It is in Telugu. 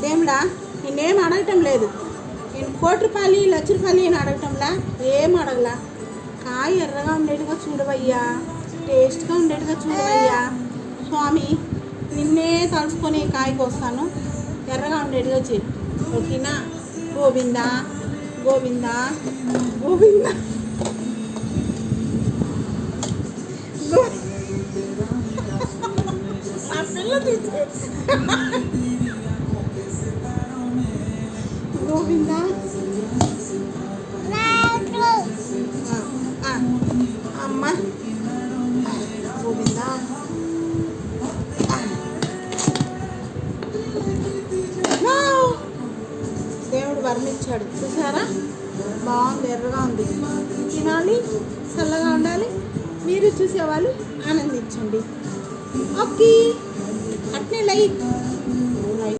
దేవుడా నేనేం అడగటం లేదు. నేను కోటి రూపాయలు లక్ష రూపాయలు నేను అడగటంలా? ఏం అడగలా? కాయ ఎర్రగా ఉండేట్టుగా చూడవయ్యా. టేస్ట్గా ఉండేట్టుగా చూడవయ్యా. స్వామి నిన్నే తలుచుకొని కాయకు వస్తాను. ఎర్రగా ఉండేట్టుగా చేయి ఓకేనా గోవిందా? గోవిందా? గోవిందా? గో- పిల్ల గోవిందా? అమ్మ. గోవిందా! దేవుడు వర్ణించాడు చూసారా? బాగుంది ఎర్రగా ఉంది. తినాలి చల్లగా ఉండాలి. మీరు చూసేవాళ్ళు ఆనందించండి. ఓకే. అట్నే లైక్.